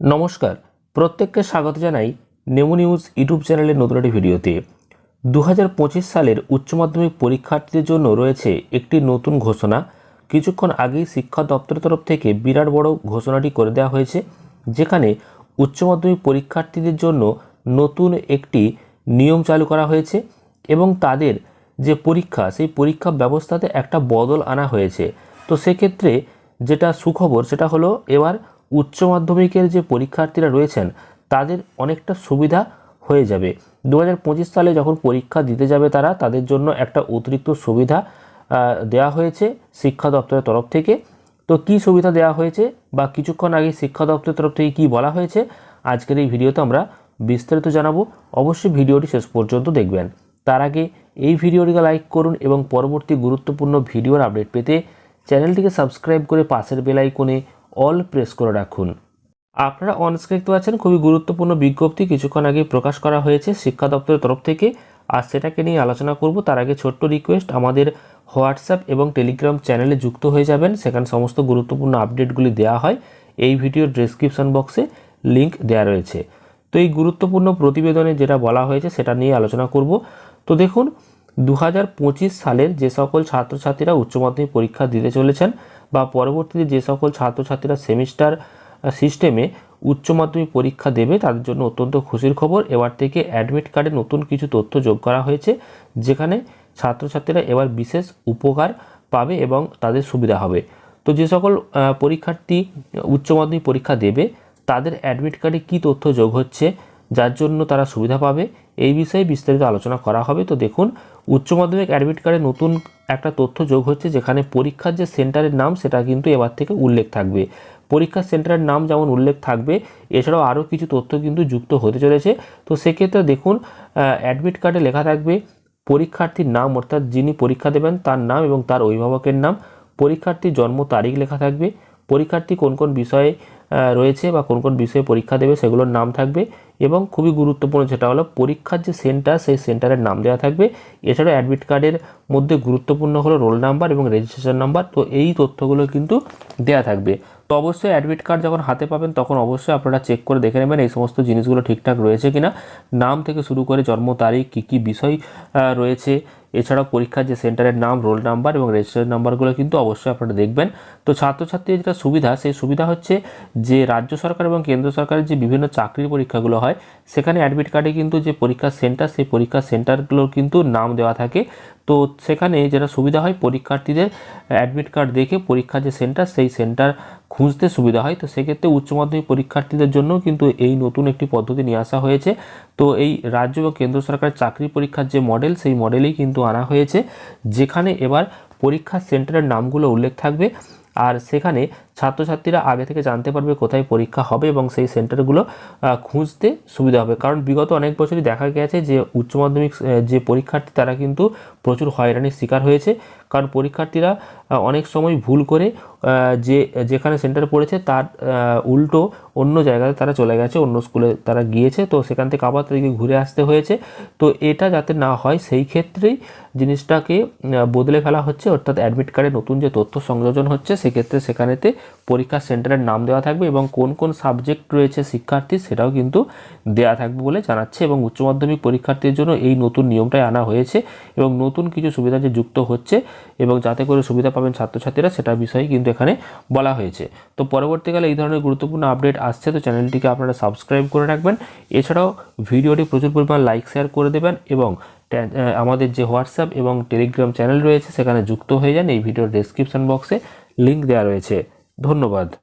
নমস্কার, প্রত্যেককে স্বাগত জানাই নেমো নিউজ ইউটিউব চ্যানেলের নতুন একটি ভিডিওতে। দু হাজার পঁচিশ সালের উচ্চ মাধ্যমিক পরীক্ষার্থীদের জন্য রয়েছে একটি নতুন ঘোষণা। কিছুক্ষণ আগেই শিক্ষা দপ্তরের তরফ থেকে বিরাট বড় ঘোষণাটি করে দেওয়া হয়েছে, যেখানে উচ্চ মাধ্যমিক পরীক্ষার্থীদের জন্য নতুন একটি নিয়ম চালু করা হয়েছে এবং তাদের যে পরীক্ষা, সেই পরীক্ষা ব্যবস্থাতে একটা বদল আনা হয়েছে। তো সেক্ষেত্রে যেটা সুখবর সেটা হলো, এবার উচ্চ মাধ্যমিকের যে পরীক্ষার্থীরা রয়েছেন, তাদের অনেকটা সুবিধা হয়ে যাবে। দু হাজার পঁচিশ সালে যখন পরীক্ষা দিতে যাবে তারা, তাদের জন্য একটা অতিরিক্ত সুবিধা দেওয়া হয়েছে শিক্ষা দপ্তরের তরফ থেকে। তো কি সুবিধা দেওয়া হয়েছে বা কিছুক্ষণ আগে শিক্ষা দপ্তরের তরফ থেকে কি বলা হয়েছে, আজকের এই ভিডিওতে আমরা বিস্তারিত জানাব। অবশ্যই ভিডিওটি শেষ পর্যন্ত দেখবেন। তার আগে এই ভিডিওটিকে লাইক করুন এবং পরবর্তী গুরুত্বপূর্ণ ভিডিওর আপডেট পেতে চ্যানেলটিকে সাবস্ক্রাইব করে পাশের বেল আইকনে অল প্রেস করে রাখুন। আপনারা অনস্ক্রিন দেখতে পাচ্ছেন খুবই গুরুত্বপূর্ণ বিজ্ঞপ্তি কিছুক্ষণ আগে প্রকাশ করা হয়েছে শিক্ষা দপ্তরের তরফ থেকে। আর সেটাকে নিয়ে আলোচনা করব, তার আগে ছোট্ট রিকোয়েস্ট আমাদের হোয়াটসঅ্যাপ এবং টেলিগ্রাম চ্যানেলে যুক্ত হয়ে যাবেন। সেখানে সমস্ত গুরুত্বপূর্ণ আপডেটগুলি দেওয়া হয়। এই ভিডিওর ডেসক্রিপশন বক্সে লিংক দেওয়া রয়েছে। তো এই গুরুত্বপূর্ণ প্রতিবেদনে যেটা বলা হয়েছে, সেটা নিয়ে আলোচনা করব। তো দেখুন দু হাজার পঁচিশ সালের যে সকল ছাত্রছাত্রীরা উচ্চ মাধ্যমিক পরীক্ষা দিতে চলেছেন বা পরবর্তীতে যে সকল ছাত্রছাত্রীরা সেমিস্টার সিস্টেমে উচ্চ মাধ্যমিক পরীক্ষা দেবে, তাদের জন্য অত্যন্ত খুশির খবর। এবার থেকে অ্যাডমিট কার্ডে নতুন কিছু তথ্য যোগ করা হয়েছে, যেখানে ছাত্রছাত্রীরা এবার বিশেষ উপকার পাবে এবং তাদের সুবিধা হবে। তো যে সকল পরীক্ষার্থী উচ্চ মাধ্যমিক পরীক্ষা দেবে, তাদের অ্যাডমিট কার্ডে কী তথ্য যোগ হচ্ছে? যার জন্য তারা সুবিধা পাবে। এই বিষয়ে বিস্তারিত আলোচনা করা হবে। তো দেখুন, উচ্চ মাধ্যমিক অ্যাডমিট কার্ডে নতুন একটা তথ্য যোগ হচ্ছে, যেখানে পরীক্ষার যে সেন্টারের নাম, সেটা কিন্তু এবার থেকে উল্লেখ থাকবে। পরীক্ষার সেন্টারের নাম যেমন উল্লেখ থাকবে, এছাড়াও আরও কিছু তথ্য কিন্তু যুক্ত হতে চলেছে। তো সেক্ষেত্রে দেখুন অ্যাডমিট কার্ডে লেখা থাকবে, পরীক্ষার্থীর নাম, অর্থাৎ যিনি পরীক্ষা দেবেন, তার নাম এবং তার অভিভাবকের নাম। পরীক্ষার্থীর জন্ম তারিখ লেখা থাকবে। পরীক্ষার্থী কোন কোন বিষয়ে রয়েছে বা কোন কোন বিষয়ে পরীক্ষা দেবে, সেগুলোর নাম থাকবে। এবং খুবই গুরুত্বপূর্ণ যেটা হলো পরীক্ষার যে সেন্টার সেই সেন্টারের নাম দেওয়া থাকবে। এছাড়াও অ্যাডমিট কার্ডের মধ্যে গুরুত্বপূর্ণ হলো রোল নাম্বার এবং রেজিস্ট্রেশন নাম্বার তো এই তথ্যগুলো কিন্তু দেওয়া থাকবে। তো অবশ্যই অ্যাডমিট কার্ড যখন হাতে পাবেন, তখন অবশ্যই আপনারা চেক করে দেখে নেবেন এই সমস্ত জিনিসগুলো ঠিকঠাক রয়েছে কিনা। নাম থেকে শুরু করে জন্ম তারিখ, কী কী বিষয় রয়েছে এছাড়াও পরীক্ষার যে সেন্টারের নাম, রোল নাম্বার এবং রেজিস্ট্রেশন নাম্বারগুলো কিন্তু অবশ্যই আপনারা দেখবেন। তো ছাত্রছাত্রীর যেটা সুবিধা, সেই সুবিধা হচ্ছে যে রাজ্য সরকার এবং কেন্দ্র সরকারের যে বিভিন্ন চাকরির পরীক্ষাগুলো হয়, সেখানে অ্যাডমিট কার্ডে কিন্তু যে পরীক্ষার সেন্টার, সেই পরীক্ষার সেন্টারগুলোর কিন্তু নাম দেওয়া থাকে। তো সেখানে যেটা সুবিধা হয়, পরীক্ষার্থীদের অ্যাডমিট কার্ড দেখে পরীক্ষার যে সেন্টার, সেই সেন্টার খুঁজতে সুবিধা হয়, তো সেক্ষেত্রে উচ্চ মাধ্যমিক পরীক্ষার্থীদের জন্য কিন্তু এই নতুন একটি পদ্ধতি নিয়ে আসা হয়েছে। তো এই রাজ্য বা কেন্দ্র সরকারের চাকরি পরীক্ষার যে মডেল, সেই মডেলেই কিন্তু আনা হয়েছে, যেখানে এবার পরীক্ষা সেন্টারের নামগুলো উল্লেখ থাকবে। আর সেখানে ছাত্রছাত্রীরা আগে থেকে জানতে পারবে কোথায় পরীক্ষা হবে এবং সেই সেন্টারগুলো খুঁজতে সুবিধা হবে। কারণ বিগত অনেক বছরই দেখা গেছে যে উচ্চ মাধ্যমিক যে পরীক্ষার্থী তারা কিন্তু প্রচুর হয়রানির শিকার হয়েছে। কারণ পরীক্ষার্থীরা অনেক সময় ভুল করে যে, যেখানে সেন্টার পড়েছে তার উল্টো অন্য জায়গাতে তারা চলে গেছে, অন্য স্কুলে তারা গিয়েছে। তো সেখান থেকে আবার তাদেরকে ঘুরে আসতে হয়েছে। তো এটা যাতে না হয়, সেই ক্ষেত্রেই জিনিসটাকে বদলে ফেলা হচ্ছে। অর্থাৎ অ্যাডমিট কার্ডে নতুন যে তথ্য সংযোজন হচ্ছে সেক্ষেত্রে সেখানেতে পরীক্ষা সেন্টারের নাম দেওয়া থাকবে এবং কোন কোন সাবজেক্ট রয়েছে শিক্ষার্থী সেটাও কিন্তু দেওয়া থাকবে বলে জানাচ্ছে এবং উচ্চ মাধ্যমিক পরীক্ষার্থীর জন্য এই নতুন নিয়মটাই আনা হয়েছে এবং নতুন কিছু সুবিধা যে যুক্ত হচ্ছে এবং যাতে করে সুবিধা পাবেন ছাত্রছাত্রীরা সেটা বিষয়ে কিন্তু এখানে বলা হয়েছে। তো পরবর্তীকালে এই ধরনের গুরুত্বপূর্ণ আপডেট আসছে, তো চ্যানেলটিকে আপনারা সাবস্ক্রাইব করে রাখবেন। এছাড়াও ভিডিওটি প্রচুর পরিমাণ লাইক, শেয়ার করে দেবেন এবং আমাদের যে হোয়াটসঅ্যাপ এবং টেলিগ্রাম চ্যানেল রয়েছে সেখানে যুক্ত হয়ে যান। এই ভিডিওর ডেসক্রিপশন বক্সে লিংক দেওয়া রয়েছে। ধন্যবাদ।